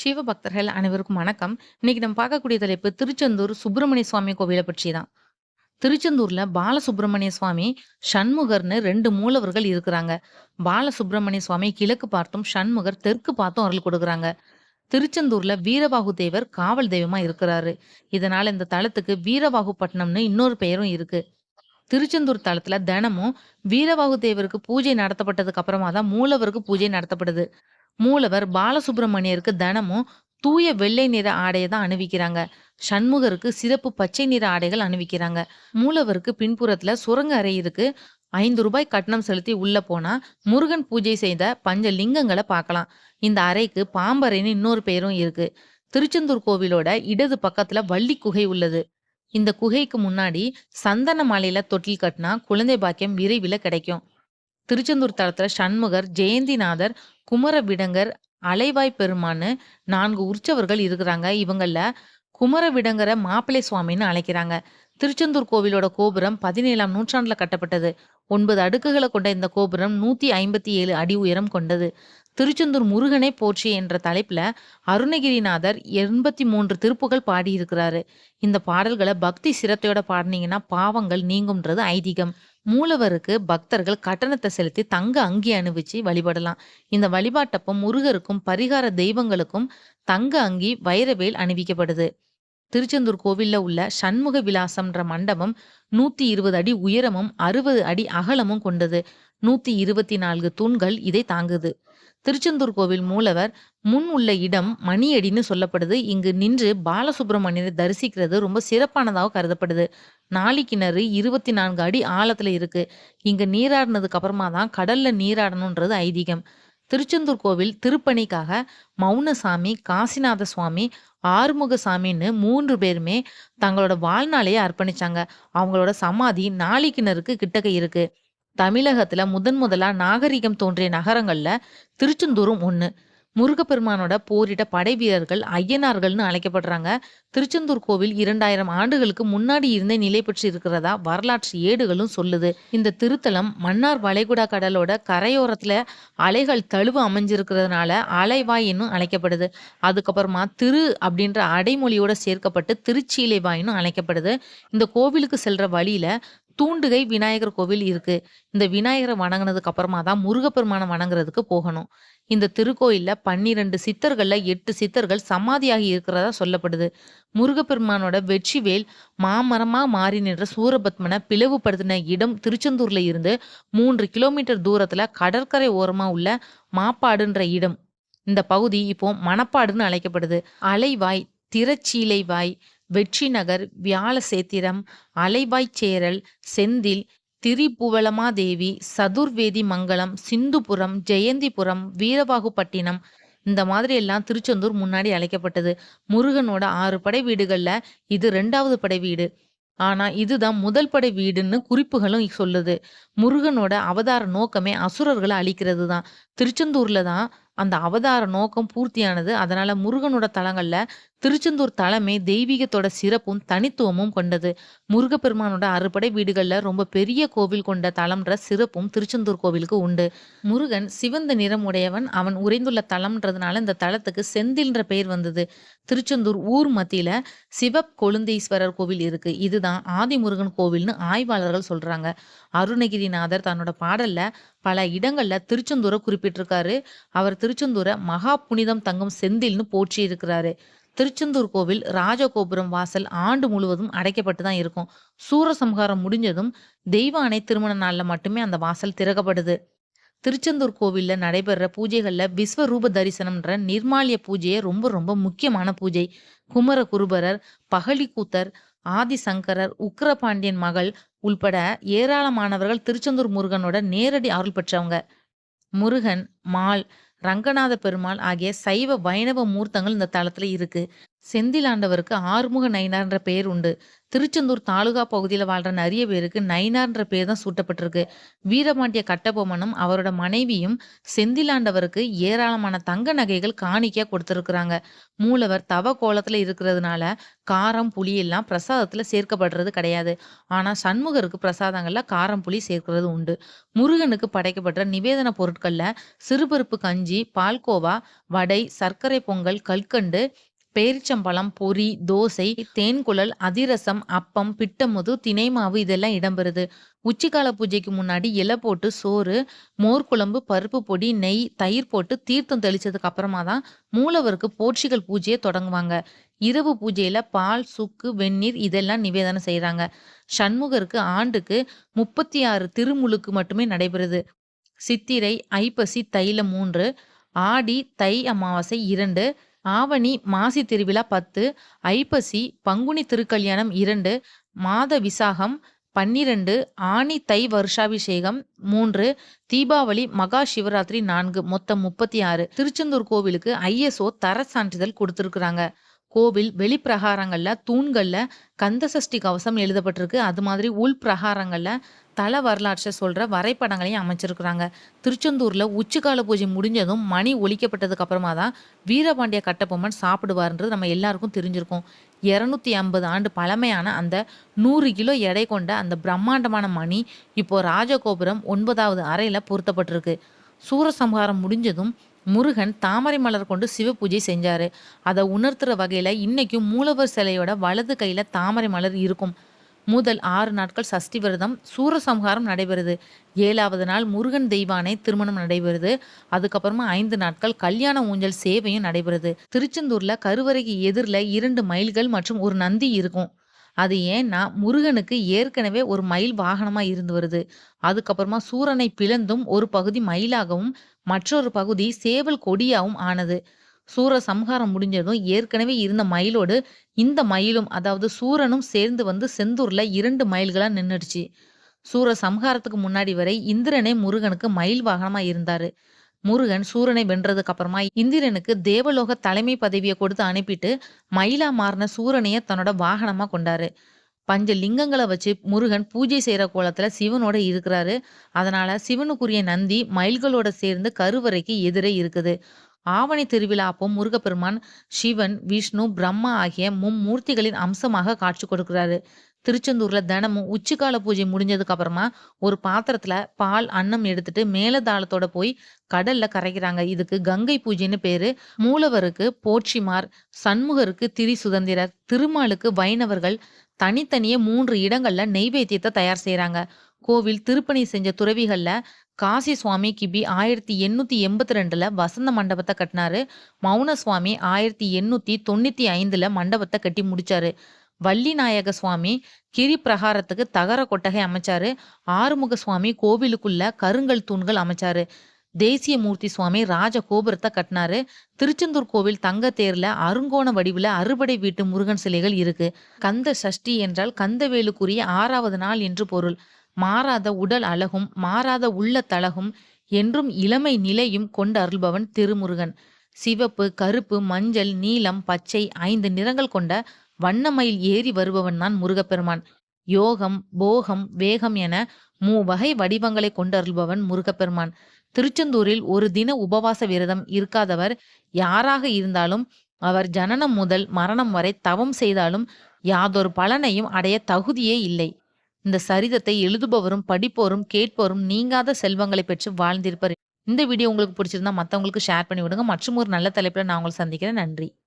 சிவபக்தர்கள் அனைவருக்கும் வணக்கம். இன்னைக்கு நம்ம பார்க்கக்கூடிய தலைப்பு திருச்செந்தூர் சுப்பிரமணிய சுவாமி கோவிலை பற்றி தான். திருச்செந்தூர்ல பாலசுப்பிரமணிய சுவாமி, சண்முகர்னு ரெண்டு மூலவர்கள் இருக்கிறாங்க. பாலசுப்பிரமணிய சுவாமி கிழக்கு பார்த்தும், சண்முகர் தெற்கு பார்த்தும் அருள் கொடுக்குறாங்க. திருச்செந்தூர்ல வீரபாகு தேவர் காவல் தெய்வமா இருக்கிறாரு. இதனால இந்த தலத்துக்கு வீரபாகு பட்டினம்னு இன்னொரு பெயரும் இருக்கு. திருச்செந்தூர் தளத்துல தினமும் வீரபாகு தேவருக்கு பூஜை நடத்தப்பட்டதுக்கு அப்புறமா தான் மூலவருக்கு பூஜை நடத்தப்படுது. மூலவர் பாலசுப்பிரமணியருக்கு தினமும் தூய வெள்ளை நிற ஆடையை தான் அணிவிக்கிறாங்க. சண்முகருக்கு சிறப்பு பச்சை நிற ஆடைகள் அணிவிக்கிறாங்க. மூலவருக்கு பின்புறத்துல சுரங்க அறை இருக்கு. ஐந்து ரூபாய் கட்டணம் செலுத்தி உள்ள போனா முருகன் பூஜை செய்த பஞ்ச லிங்கங்களை பார்க்கலாம். இந்த அறைக்கு பாம்பறைன்னு இன்னொரு பெயரும் இருக்கு. திருச்செந்தூர் கோவிலோட இடது பக்கத்துல வள்ளி குகை உள்ளது. இந்த குகைக்கு முன்னாடி சந்தன மாலையில தொட்டில் கட்டினா குழந்தை பாக்கியம் விரைவில் கிடைக்கும். திருச்செந்தூர் தளத்துல சண்முகர், ஜெயந்திநாதர், குமரவிடங்கர், அலைவாய் பெருமான்னு நான்கு உற்சவர்கள் இருக்கிறாங்க. இவங்கள்ல குமரவிடங்கரை மாப்பிள்ளை சுவாமின்னு அழைக்கிறாங்க. திருச்செந்தூர் கோவிலோட கோபுரம் 17ஆம் நூற்றாண்டுல கட்டப்பட்டது. ஒன்பது அடுக்குகளை கொண்ட இந்த கோபுரம் 157 அடி உயரம் கொண்டது. திருச்செந்தூர் முருகனே போற்றி என்ற தலைப்புல அருணகிரிநாதர் எண்பத்தி மூன்று திருப்புகள் பாடியிருக்கிறாரு. இந்த பாடல்களை பக்தி சிரத்தையோட பாடினீங்கன்னா பாவங்கள் நீங்கும்ன்றது ஐதீகம். மூலவருக்கு பக்தர்கள் கட்டணத்தை செலுத்தி தங்க அங்கி அணிவிச்சு வழிபடலாம். இந்த வழிபாட்டப்போ முருகருக்கும், பரிகார தெய்வங்களுக்கும் தங்க அங்கி, வைரவேல் அணிவிக்கப்படுது. திருச்செந்தூர் கோவில்ல உள்ள சண்முக விலாசம்ன்ற மண்டபம் 120 அடி உயரமும், 60 அடி அகலமும் கொண்டது. 124 தூண்கள் இதை தாங்குது. திருச்செந்தூர் கோவில் மூலவர் முன் உள்ள இடம் மணியடின்னு சொல்லப்படுது. இங்கு நின்று பாலசுப்பிரமணியரை தரிசிக்கிறது ரொம்ப சிறப்பானதாக கருதப்படுது. நாளிக்கிணறு இருபத்தி நான்கு அடி ஆழத்துல இருக்கு. இங்க நீராடினதுக்கு அப்புறமா தான் கடல்ல நீராடணுன்றது ஐதீகம். திருச்செந்தூர் கோவில் திருப்பணிக்காக மௌனசாமி, காசிநாத சுவாமி, ஆறுமுகசாமின்னு மூன்று பேருமே தங்களோட வாழ்நாளையே அர்ப்பணிச்சாங்க. அவங்களோட சமாதி நாழிக்கிணறுக்கு கிட்டக்க இருக்கு. தமிழகத்துல முதன் முதலா நாகரிகம் தோன்றிய நகரங்கள்ல திருச்செந்தூரும் ஒண்ணு. முருகப்பெருமானோட போரிட்ட படைவீரர்கள் ஐயனார்கள்னு அழைக்கப்படுறாங்க. திருச்செந்தூர் கோவில் 2000 ஆண்டுகளுக்கு முன்னாடி இருந்தே நிலை பெற்று இருக்கிறதா வரலாற்று ஏடுகளும் சொல்லுது. இந்த திருத்தலம் மன்னார் வளைகுடா கடலோட கரையோரத்துல அலைகள் தழுவ அமைஞ்சிருக்கிறதுனால அலைவாய்ன்னு அழைக்கப்படுது. அதுக்கப்புறமா திரு அப்படின்ற அடைமொழியோட சேர்க்கப்பட்டு திருச்சீலைவாய்ன்னு அழைக்கப்படுது. இந்த கோவிலுக்கு செல்ற வழியில தூண்டுகை விநாயகர் கோவில் இருக்கு. இந்த விநாயகரை வணங்கினதுக்கு அப்புறமா தான் முருகப்பெருமானை வணங்குறதுக்கு போகணும். இந்த திருக்கோயில்ல 12 சித்தர்கள்ல எட்டு சித்தர்கள் சமாதியாகி இருக்கிறதா சொல்லப்படுது. முருகப்பெருமானோட வெற்றிவேல் மாமரமா மாறி நின்ற சூரபத்மனை பிளவுபடுத்தின இடம் திருச்செந்தூர்ல இருந்து மூன்று கிலோமீட்டர் தூரத்துல கடற்கரை ஓரமா உள்ள மாப்பாடுன்ற இடம். இந்த பகுதி இப்போ மணப்பாடுன்னு அழைக்கப்படுது. அலைவாய், வெற்றி நகர் வியாழசேத்திரம், அலைவாய்ச்சேரல், செந்தில், திரிபூவலமாதேவி சதுர்வேதி மங்கலம் சிந்துபுரம், ஜெயந்திபுரம், வீரபாகுபட்டினம் இந்த மாதிரி எல்லாம் திருச்செந்தூர் முன்னாடி அழைக்கப்பட்டது. முருகனோட ஆறு படை வீடுகள்ல இது ரெண்டாவது படை வீடு. ஆனா இதுதான் முதல் படை வீடுன்னு குறிப்புகளும் சொல்லுது. முருகனோட அவதார நோக்கமே அசுரர்களை அழிக்கிறது தான். திருச்செந்தூர்ல தான் அந்த அவதார நோக்கம் பூர்த்தியானது. அதனால முருகனோட தலங்கள்ல திருச்செந்தூர் தலமே தெய்வீகத்தோட சிறப்பும், தனித்துவமும் கொண்டது. முருகப்பெருமானோட அறுபடை வீடுகள்ல ரொம்ப பெரிய கோவில் கொண்ட தலம்ன்ற சிறப்பும் திருச்செந்தூர் கோவிலுக்கு உண்டு. முருகன் சிவந்த நிறம் உடையவன். அவன் உறைந்துள்ள தலம்ன்றதுனால இந்த தலத்துக்கு செந்தில்ன்ற பெயர் வந்தது. திருச்செந்தூர் ஊர் மத்தியில சிவக்கொழுந்தீஸ்வரர் கோவில் இருக்கு. இதுதான் ஆதி முருகன் கோவில்னு ஆய்வாளர்கள் சொல்றாங்க. அருணகிரிநாதர் தன்னோட பாடல்ல பல இடங்கள்ல திருச்செந்தூரை குறிப்பிட்டிருக்காரு. அவர் திருச்செந்தூரை மகா புனிதம் தங்கும் செந்தில்னு போற்றியிருக்கிறாரு. திருச்செந்தூர் கோவில் ராஜகோபுரம் வாசல் ஆண்டு முழுவதும் அடைக்கப்பட்டு தான் இருக்கும். சூரசம்ஹாரம் முடிஞ்சதும் தெய்வ அணை திருமண நாள்ல மட்டுமே அந்த வாசல் திறக்கப்படுது. திருச்செந்தூர் கோவில்ல நடைபெற பூஜைகள்ல விஸ்வரூப தரிசனம்ன்ற நிர்மாலிய பூஜையே ரொம்ப ரொம்ப முக்கியமான பூஜை. குமர குருபரர் பகழிக்கூத்தர், ஆதிசங்கரர், உக்கிரபாண்டியன் மகள் உள்பட ஏராளமானவர்கள் திருச்செந்தூர் முருகனோட நேரடி அருள் பெற்றவங்க. முருகன், மால், ரங்கநாத பெருமாள் ஆகிய சைவ, வைணவ மூர்த்தங்கள் இந்த தலத்துல இருக்கு. செந்திலாண்டவருக்கு ஆறுமுக நயினார்ன்ற பெயர் உண்டு. திருச்செந்தூர் தாலுகா பகுதியில் வாழ்ற நிறைய பேருக்கு நயினார்ன்ற பேர் தான் சூட்டப்பட்டிருக்கு. வீரபாண்டிய கட்டபொம்மனும், அவரோட மனைவியும் செந்திலாண்டவருக்கு ஏராளமான தங்க நகைகள் காணிக்கையா கொடுத்துருக்குறாங்க மூலவர் தவ கோலத்துல இருக்கிறதுனால காரம், புளி எல்லாம் பிரசாதத்துல சேர்க்கப்படுறது கிடையாது. ஆனா சண்முகருக்கு பிரசாதங்கள்ல காரம், புளி சேர்க்கிறது உண்டு. முருகனுக்கு படைக்கப்பட்ட நிவேதன பொருட்கள்ல சிறுபருப்பு கஞ்சி, பால்கோவா, வடை, சர்க்கரை பொங்கல், கல்கண்டு, பேரிச்சம்பழம், பொரி, தோசை, தேன்குழல், அதிரசம், அப்பம், பிட்டமுது, தினை மாவு இதெல்லாம் இடம்பெறுது. உச்சிக்கால பூஜைக்கு முன்னாடி இலை போட்டு சோறு, மோர் குழம்பு, பருப்பு பொடி, நெய், தயிர் போட்டு தீர்த்தம் தெளிச்சதுக்கு அப்புறமா தான் மூலவருக்கு போர்ச்சிகள் பூஜையை தொடங்குவாங்க. இரவு பூஜையில பால், சுக்கு, வெந்நீர் இதெல்லாம் நிவேதனம் செய்யறாங்க சண்முகருக்கு ஆண்டுக்கு 36 திருமுழுக்கு மட்டுமே நடைபெறுது. சித்திரை, ஐப்பசி, தைல மூன்று ஆடி, தை அமாவாசை இரண்டு ஆவணி மாசி திருவிழா 10, ஐப்பசி, பங்குனி திருக்கல்யாணம் இரண்டு மாத விசாகம் 12, ஆனி தை வருஷாபிஷேகம் மூன்று தீபாவளி, மகா சிவராத்திரி நான்கு மொத்தம் 36. திருச்செந்தூர் கோவிலுக்கு ஐஎஸ்ஓ தர சான்றிதழ் கொடுத்துருக்குறாங்க கோவில் வெளிப்பிரகாரங்களில் தூண்களில் கந்தசஷ்டி கவசம் எழுதப்பட்டிருக்கு. அது மாதிரி உள் பிரகாரங்களில் தல வரலாற்றை சொல்கிற வரைபடங்களையும் அமைச்சிருக்கிறாங்க திருச்செந்தூரில் உச்சிக்கால பூஜை முடிஞ்சதும் மணி ஒழிக்கப்பட்டதுக்கு அப்புறமா தான் வீரபாண்டிய கட்டபொம்மன் சாப்பிடுவார்ன்றது நம்ம எல்லாருக்கும் தெரிஞ்சிருக்கும். 250 ஆண்டு பழமையான அந்த நூறு கிலோ எடை கொண்ட அந்த பிரம்மாண்டமான மணி இப்போ ராஜகோபுரம் ஒன்பதாவது அறையில் பொருத்தப்பட்டிருக்கு. சூரசம்ஹாரம் முடிஞ்சதும் முருகன் தாமரை மலர் கொண்டு சிவபூஜை செஞ்சாரு. அதை உணர்த்துற வகையில இன்னைக்கும் மூலவர் சிலையோட வலது கையில தாமரை மலர் இருக்கும். முதல் ஆறு நாட்கள் சஷ்டி விரதம், சூரசம்ஹாரம் நடைபெறுது. ஏழாவது நாள் முருகன் தெய்வானை திருமணம் நடைபெறுது. அதுக்கப்புறமா ஐந்து நாட்கள் கல்யாண ஊஞ்சல் சேவையும் நடைபெறுது. திருச்செந்தூர்ல கருவறைக்கு எதிரில் இரண்டு மயில்கள் மற்றும் ஒரு நந்தி இருக்கும். அது ஏன்னா முருகனுக்கு ஏற்கனவே ஒரு மயில் வாகனமா இருந்து வருது. அதுக்கப்புறமா சூரனை பிளந்தும் ஒரு பகுதி மயிலாகவும், மற்றொரு பகுதி சேவல் கொடியாகவும் ஆனது. சூர சம்ஹாரம் முடிஞ்சதும் ஏற்கனவே இருந்த மயிலோடு இந்த மயிலும் அதாவது சூரனும் சேர்ந்து வந்து செந்தூர்ல இரண்டு மயில்களா நின்னுடுச்சு. சூரசம்ஹாரத்துக்கு முன்னாடி வரை இந்திரனே முருகனுக்கு மயில் வாகனமா இருந்தாரு. முருகன் சூரனை வென்றதுக்கு அப்புறமா இந்திரனுக்கு தேவலோக தலைமை பதவியை கொடுத்து அனுப்பிட்டு மயிலா மாறின சூரனைய தன்னோட வாகனமா கொண்டாரு. பஞ்ச லிங்கங்களை வச்சு முருகன் பூஜை செய்கிற கோலத்துல சிவனோட இருக்கிறாரு. அதனால சிவனுக்குரிய நந்தி மயில்களோட சேர்ந்து கருவறைக்கு எதிரே இருக்குது. ஆவணி திருவிழா அப்போ முருகப்பெருமான் சிவன், விஷ்ணு, பிரம்மா ஆகிய மும்மூர்த்திகளின் அம்சமாக காட்சி கொடுக்கிறாரு. திருச்செந்தூர்ல தினமும் உச்சிக்கால பூஜை முடிஞ்சதுக்கு அப்புறமா ஒரு பாத்திரத்துல பால், அன்னம் எடுத்துட்டு மேலதாளத்தோட போய் கடல்ல கரைக்கிறாங்க. இதுக்கு கங்கை பூஜைன்னு பேரு. மூலவருக்கு போற்றிமார், சண்முகருக்கு திரி சுதந்திரர் திருமாலுக்கு வைணவர்கள் தனித்தனியே மூன்று இடங்கள்ல நெய்வேத்தியத்தை தயார் செய்யறாங்க கோவில் திருப்பணி செஞ்ச துறவிகள்ல காசி சுவாமி கிபி 1882ல வசந்த மண்டபத்தை கட்டினாரு மௌன சுவாமி ஆயிரத்தி எண்ணூற்றி தொண்ணூற்றி ஐந்தில் மண்டபத்தை கட்டி முடிச்சாரு. வள்ளிநாயக சுவாமி கிரி பிரகாரத்துக்கு தகர கொட்டகை அமைச்சாரு. ஆறுமுக சுவாமி கோவிலுக்குள்ள கருங்கல் தூண்கள் அமைச்சாரு. தேசிய மூர்த்தி சுவாமி ராஜ கோபுரத்தை கட்டினாரு திருச்செந்தூர் கோவில் தங்க தேர்ல அருங்கோண வடிவில் அறுபடை வீட்டு முருகன் சிலைகள் இருக்கு. கந்த சஷ்டி என்றால் கந்தவேலுக்குரிய ஆறாவது நாள் என்று பொருள். மாறாத உடல் அழகும், மாறாத உள்ள தழகும் என்றும் இளமை நிலையும் கொண்டு அருள்பவன் திருமுருகன். சிவப்பு, கருப்பு, மஞ்சள், நீலம், பச்சை ஐந்து நிறங்கள் கொண்ட வண்ண மயில் ஏறி வருபவன் தான் முருகப்பெருமான். யோகம், போகம், வேகம் என மூவகை வடிவங்களை கொண்டருள்பவன் முருகப்பெருமான். திருச்செந்தூரில் ஒரு தின உபவாச விரதம் இருக்காதவர் யாராக இருந்தாலும் அவர் ஜனனம் முதல் மரணம் வரை தவம் செய்தாலும் யாதொரு பலனையும் அடைய தகுதியே இல்லை. இந்த சரிதத்தை எழுதுபவரும், படிப்போரும், கேட்போரும் நீங்காத செல்வங்களை பெற்று வாழ்ந்திருப்பர். இந்த வீடியோ உங்களுக்கு பிடிச்சிருந்தா மத்தவங்களுக்கு ஷேர் பண்ணி விடுங்க. மற்றும் ஒரு நல்ல தலைப்பில் நான் உங்களை சந்திக்கிறேன். நன்றி.